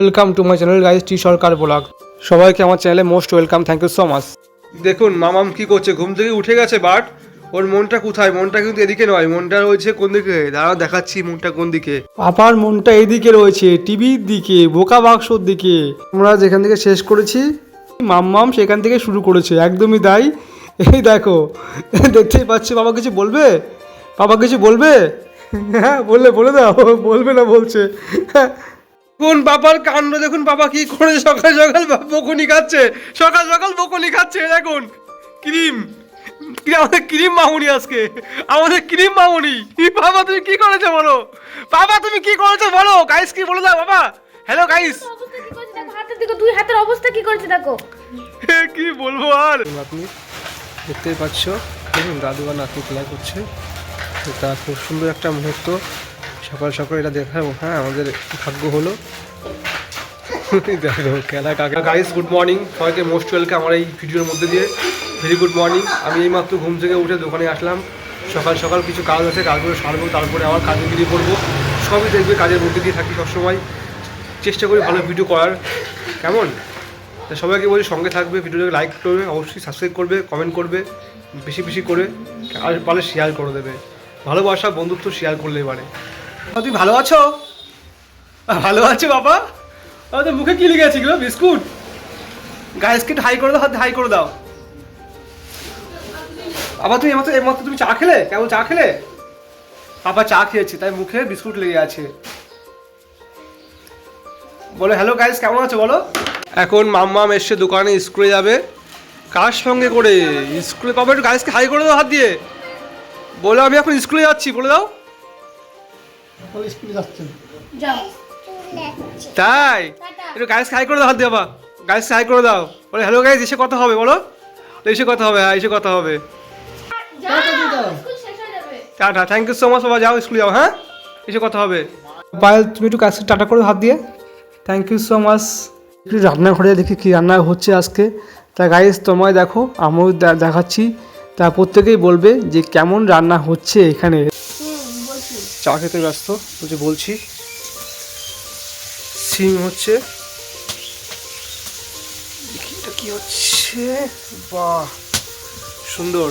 Welcome to my channel guys T Sarkar blog সবাইকে আমার চ্যানেলে most welcome thank you so much দেখুন মামাম কি করছে? ঘুম থেকে উঠে গেছে বাট ওর মনটা কোথায়? মনটা কিন্তু এদিকে নয় মনটা রয়েছে কোন দিকে? দাঁড়াও দেখাচ্ছি মনটা কোন দিকে। পাপার মনটা এদিকে রয়েছে টিভির দিকে বোকা বাক্সর দিকে। আমরা যেখান থেকে শেষ করেছি মাম্মাম সেখান থেকে শুরু করেছে একদমই তাই। এই দেখো দেখতেই পাচ্ছি বাবা কিছু বলবে? বাবা কিছু বলবে? হ্যাঁ বললে বলে দাও বলবে না বলছে। কোন বাবার কাণ্ড দেখুন বাবা কি করে সকাল সকাল বা- বকুনি খাচ্ছে? সকাল সকাল বকুনি খাচ্ছে দেখুন। ক্রিম। কি আমাদের ক্রিম মামুনি আজকে। আমাদের ক্রিম মামুনি। ই বাবা তুমি কি করেছ বলো? বাবা তুমি কি করেছ বলো? গাইস কি বলে দাও বাবা? হ্যালো গাইস হাতের দিকে দুই হাতের অবস্থা কি করেছে দেখো। কি বলব আর? আপনি দেখতেই পাচ্ছ? দেখুন দাদু আর নাতনি খেলা করছে। এটা খুব সুন্দর একটা মুহূর্ত। সকাল সকাল এটা দেখার হ্যাঁ আমাদের ভাগ্য হলো। দেখো, খেলা কাকে গাইস গুড মর্নিং সবাইকে মোস্ট ওয়েলকাম আমার এই ভিডিওর মধ্যে দিয়ে। ভেরি গুড মর্নিং আমি এইমাত্র ঘুম থেকে উঠে দোকানে আসলাম। সকাল সকাল কিছু কাজ আছে, কাজগুলো সারবো, তারপরে আবার কাজে বেরিয়ে পড়ব সবই দেখবে, কাজের মধ্যে দিয়ে থাকি সবসময়। চেষ্টা করি ভালো ভিডিও করার। কেমন? সবাইকে বলি, সঙ্গে থাকবে ভিডিওটাকে লাইক করবে, অবশ্যই সাবস্ক্রাইব করবে কমেন্ট করবে, বেশি বেশি করে, আর পারলে শেয়ার করে দেবে। ভালোবাসা, বন্ধুত্ব শেয়ার করলে এবারে তুমি ভালো আছো? ভালো আছো বাবা? আরে তো মুখে কি লেগে আছে বিস্কুট? গাইসকে হাই করে দাও, হাত হাই করে দাও। আবার তুমি এমাত্র এমাত্র তুমি চা খেলে? কেমন চা খেলে? বাবা, চা খেয়েছি, তাই মুখে বিস্কুট লেগে আছে। বলো হ্যালো গাইস কেমন আছো বলো? এখন মাম্মাম এসে দোকানে স্কুলে যাবে। কার সঙ্গে করে? স্কুলে পাবে একটু গাইসকে হাই করে দাও হাত দিয়ে। বলো, আমি এখন স্কুলে যাচ্ছি, বলে দাও। যাও। তাই? একটু গাইসকে হাই করে দাও হাত দিয়ে হাই করে দাও। বলে হ্যালো গাইস এসে কথা হবে বলো। এসে কথা হবে হ্যাঁ এসে কথা হবে। Tata thank you so much বাবা যাও স্কুলে যাও হ্যাঁ? এসে কথা হবে। পায়েল তুমি একটু কাছে টাটা করে হাত দিয়ে। থ্যাংক ইউ সো মাচ একটু রান্নাঘরে দেখি কী রান্না হচ্ছে আজকে। তা গাইস তোমায় দেখো আমিও দেখাচ্ছি। তা প্রত্যেকেই বলবে যে কেমন রান্না হচ্ছে এখানে। চা খেতে ব্যস্ত বলছি বলছি। সিম হচ্ছে। এটা কি হচ্ছে? বাহ, সুন্দর।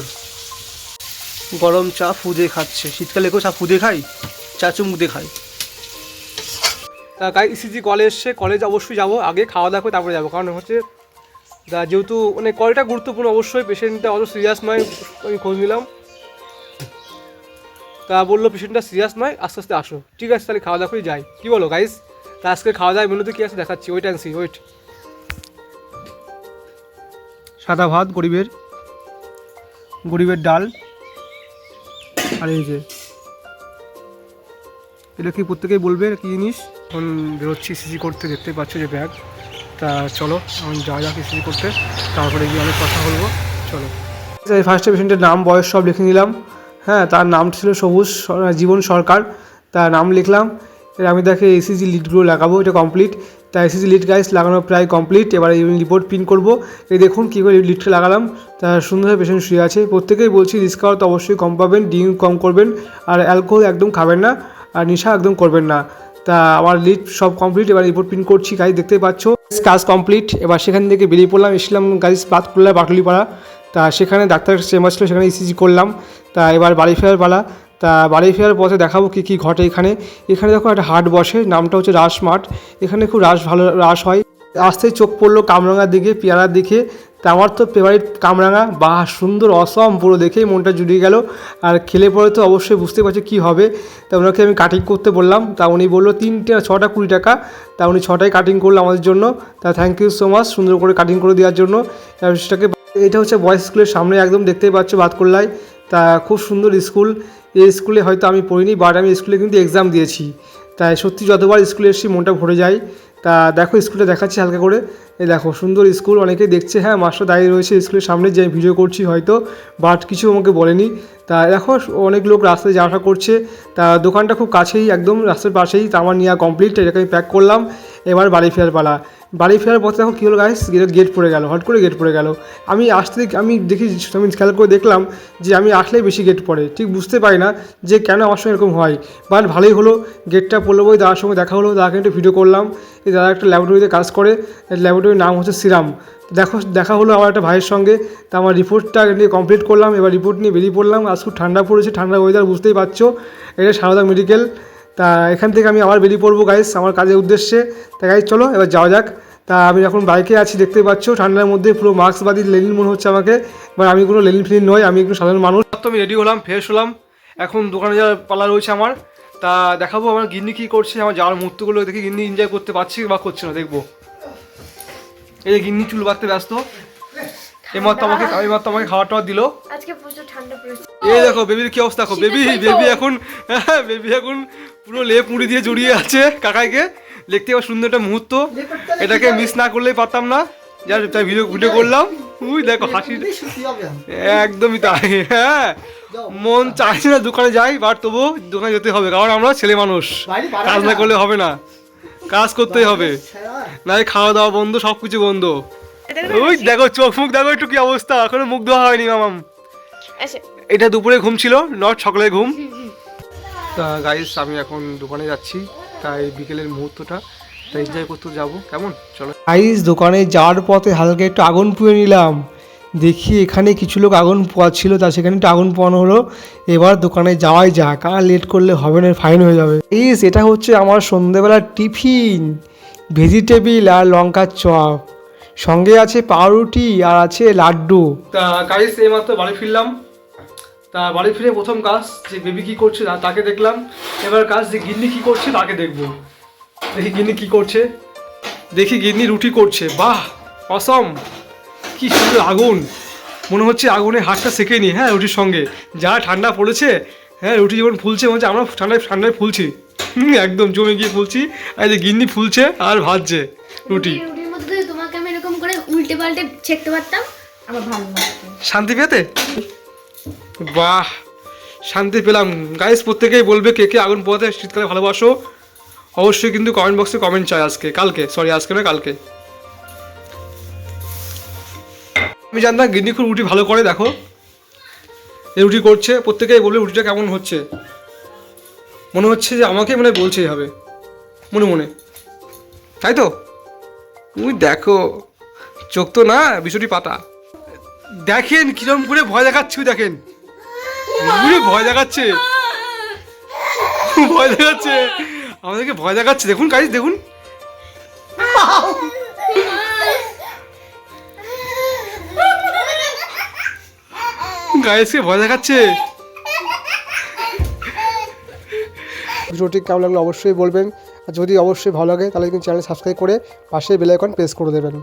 গরম চা ফুদে খাচ্ছে। শীতকালে কেউ চা ফুদে খাই চা চুমুক দিয়ে খাই গাই ইসিজি কলে এসছে। কলেজ অবশ্যই যাব। আগে খাওয়া দাওয়া তারপরে যাব। কারণ হচ্ছে যেহেতু মানে কলটা গুরুত্বপূর্ণ অবশ্যই। পেশেন্টটা অত সিরিয়াস নয় আমি খোঁজ নিলাম। তা বলল পেশেন্টটা সিরিয়াস নয়, আস্তে আস্তে আসো। ঠিক আছে, তাহলে খাওয়া দাওয়া করে যাই। কি বলো গাইস তা আজকে খাওয়া দাওয়া মেনুতে কী আছে দেখাচ্ছি? ওয়েট অ্যান্ড সি ওয়েট সাদা ভাত, গরিবের গরিবের ডাল। আর এই যে, এটা কি প্রত্যেকেই বলবে কি জিনিস? এখন বেরোচ্ছি সিসি করতে, দেখতে পাচ্ছ যে ব্যাগ তা চলো, এখন যা যাক সিসি করতে। তারপরে গিয়ে অনেক কথা বলব। চলো। ফার্স্টে পেশেন্টের নাম, বয়স সব লিখে নিলাম। হ্যাঁ তার নাম ছিল সবুজ জীবন সরকার। তার নাম লিখলাম। আমি দেখে এসিজি লিডগুলো লাগাবো, এটা কমপ্লিট তা এসিজি লিড গাইস লাগানো প্রায় কমপ্লিট এবার এই রিপোর্ট প্রিন্ট করব। এই দেখুন কী করে লিডটা লাগালাম। তা সুন্দরভাবে পেশেন্ট শুয়ে আছে। প্রত্যেকেই বলছি রিস্ক তো অবশ্যই কম পাবেন, ডিম কম করবেন। আর অ্যালকোহল একদম খাবেন না, আর নেশা একদম করবেন না। তা আমার লিড সব কমপ্লিট এবার রিপোর্ট প্রিন্ট করছি গাড়ি দেখতে পাচ্ছ। কাজ কমপ্লিট এবার সেখান থেকে বেরিয়ে পড়লাম। এসলাম গাড়ি বাতকুল্লা বাটুলিপাড়া। তা সেখানে ডাক্তার চেম্বার ছিল সেখানে ইসিজি করলাম। তা এবার বাড়ি ফেরার পালা। তা বাড়ি ফেরার পথে দেখাবো কী কী ঘটে এখানে। এখানে দেখো একটা হাট বসে, নামটা হচ্ছে রাস মাঠ এখানে খুব রাস ভালো, রাস হয়। আসতেই চোখ পড়ল কামরাঙার দিকে, পেয়ারার দিকে। তা আমার তো ফেভারিট কামরাঙা। বা সুন্দর, অসম, পুরো দেখেই মনটা জুড়িয়ে গেল। আর খেলে পরে তো অবশ্যই বুঝতে পারছি কী হবে। তা ওনাকে আমি কাটিং করতে বললাম। তা উনি বলল, তিনটে ছটা কুড়ি টাকা। তা উনি ছটায় কাটিং করল আমাদের জন্য। তা থ্যাংক ইউ সো মাচ সুন্দর করে কাটিং করে দেওয়ার জন্য। সেটাকে এটা হচ্ছে বয়েজ স্কুলের সামনে, একদম দেখতেই পাচ্ছ বাতকল্লায়। তা খুব সুন্দর স্কুল এই স্কুলে হয়তো আমি পড়িনি বাট আমি স্কুলে কিন্তু এক্সাম দিয়েছি। তাই সত্যি যতবার স্কুলে এসেছি, মনটা ভরে যায়। তা দেখো স্কুলটা দেখাচ্ছি হালকা করে। এই দেখো, সুন্দর স্কুল অনেকেই দেখছে হ্যাঁ মাস্টার দাঁড়িয়ে রয়েছে স্কুলের সামনে, যে আমি ভিডিও করছি হয়তো বাট কিছু আমাকে বলেনি। তা দেখো, অনেক লোক রাস্তায় যাওয়া করছে। তা দোকানটা খুব কাছেই, একদম রাস্তার পাশেই তা আমার নেওয়া কমপ্লিট এটাকে আমি প্যাক করলাম। এবার বাড়ি ফেরার পালা। বাড়ি ফেরার পথে এখন কী হলো গাইস গেট পড়ে গেল, হট করে গেট পড়ে গেল। আমি আসতে আমি দেখি, আমি খেয়াল করে দেখলাম যে আমি আসলেই বেশি গেট পড়ে। ঠিক বুঝতে পারি না যে কেন আমার সঙ্গে এরকম হয়। বাট ভালোই হলো গেটটা পড়ল বই দাদার সঙ্গে দেখা হলো দাদাকে একটু ভিডিও করলাম। এই দাদা একটা ল্যাবরেটরিতে কাজ করে ল্যাবরেটরির নাম হচ্ছে সিরাম দেখো, দেখা হলো আমার একটা ভাইয়ের সঙ্গে। তা আমার রিপোর্টটা নিয়ে কমপ্লিট করলাম, এবার রিপোর্ট নিয়ে বেরিয়ে পড়লাম। আজ খুব ঠান্ডা পড়েছে, ঠান্ডা ওয়েদার বুঝতেই পারছ। এটা সারদা মেডিকেল তা এখান থেকে আমি আবার বেরিয়ে পড়ব গাইস আমার কাজের উদ্দেশ্যে। তা গাইজ চলো, এবার যাওয়া যাক। তা আমি এখন বাইকে আছি দেখতেই পাচ্ছ, ঠান্ডার মধ্যে পুরো মাস্ক বাদি লেনিন মনে হচ্ছে আমাকে। এবার আমি কোনো লেনিন ফিলিন নই, আমি একটু সাধারণ মানুষ। তো আমি রেডি হলাম ফ্রেশ হলাম। এখন দোকানে যাওয়ার পালা রয়েছে আমার। তা দেখাবো আমার গিন্নি কী করছে, আমার যাওয়ার মুহূর্তগুলো দেখি গিন্নি এনজয় করতে পারছি বা করছে না, দেখব। এই যে গিন্নি চুল বাঁধতে ব্যস্ত। এইমাত্র আমাকে এইমাত্র আমাকে খাওয়া টাওয়া দিল। এই দেখো বেবির কি অবস্থা দেখো বেবি বেবি এখন বেবি এখন পুরো লেপ মুড়ি দিয়ে জড়িয়ে আছে কাকাইকে। দেখতে এবার সুন্দর একটা মুহূর্ত। এটাকে মিস না করলেই পারতাম না। যার তাই ভিডিও ভিডিও করলাম। উই দেখো হাসি একদমই তাই হ্যাঁ। মন চাইছে না দোকানে যাই বাট তবু দোকানে যেতে হবে কারণ আমরা ছেলে মানুষ। কাজ না করলে হবে না। কাজ করতেই হবে। নাই খাওয়া দাওয়া বন্ধ সব কিছু বন্ধ ওই দেখো চোখ মুখ দেখো একটু কি অবস্থা? এখনও মুখ ধোয়া হয়নি মামাম। এটা দুপুরে ঘুম ছিল নট সকালে ঘুম। তা গাইস আমি এখন দোকানে যাচ্ছি তাই বিকেলের মুহূর্তটা তাই এনজয় করতে যাব। কেমন? চলো। গাইস দোকানে যাওয়ার পথে হালকা একটু আগুন পুয়ে নিলাম। দেখি এখানে কিছু লোক আগুন পোয়াচ্ছিল তা সেখানে একটু আগুন পোয়ানো হলো। এবার দোকানে যাওয়াই যাক আর লেট করলে হবে না ফাইন হয়ে যাবে। ইস এটা হচ্ছে আমার সন্ধেবেলার টিফিন। ভেজিটেবিল আর লঙ্কার চপ। সঙ্গে আছে পাউরুটি আর আছে লাড্ডু। তা গাইস এইমাত্র বাড়ি ফিরলাম। তা বাড়ি ফিরে প্রথম কাজ যে বেবি কি করছে তাকে দেখলাম। এবার কাজ যে গিন্নি কি করছে তাকে দেখব। দেখি গিন্নি কি করছে। দেখি গিন্নি রুটি করছে। বাহ অসম কি সুন্দর আগুন। মনে হচ্ছে আগুনে হাতটা সেকে নি হ্যাঁ রুটির সঙ্গে। যা ঠান্ডা পড়েছে হ্যাঁ রুটি যেমন ফুলছে মনে হচ্ছে আমরা ঠান্ডায় ঠান্ডায় ফুলছি। হুম, একদম জমে গিয়ে ফুলছি। আর যে গিন্নি ফুলছে আর ভাজছে রুটি। রুটির মধ্যে তোমাকে আমি এরকম করে উল্টে পাল্টে ছেঁকতে পারতাম। আমার ভালো শান্তি পেতে বাহ, শান্তি পেলাম। গাইস প্রত্যেকেই বলবে কে কে আগুন পোহাতে শীতকালে ভালোবাসো। অবশ্যই কিন্তু কমেন্ট বক্সে কমেন্ট চাই আজকে, কালকে সরি আজকে না কালকে। আমি জানতাম গিন্নি খুব রুটি ভালো করে, দেখো। এই রুটি করছে, প্রত্যেকেই বলবে রুটিটা কেমন হচ্ছে। মনে হচ্ছে যে আমাকে মনে বলছেই হবে। মনে মনে। তাই তো? তুমি দেখো, চোখ তো না বিষয়টি পাতা। দেখেন কিরম করে ভয় দেখাচ্ছি, দেখেন। ভয় দেখাচ্ছে। ভয় দেখাচ্ছে। আমাদেরকে ভয় দেখাচ্ছে। দেখুন গাইজ দেখুন। গাইজকে ভয় দেখাচ্ছে। ভিডিওটি কেমন লাগল অবশ্যই বলবেন। আর যদি অবশ্যই ভালো লাগে, তাহলে কিন্তু চ্যানেল সাবস্ক্রাইব করে পাশে বেল আইকন প্রেস করে দেবেন।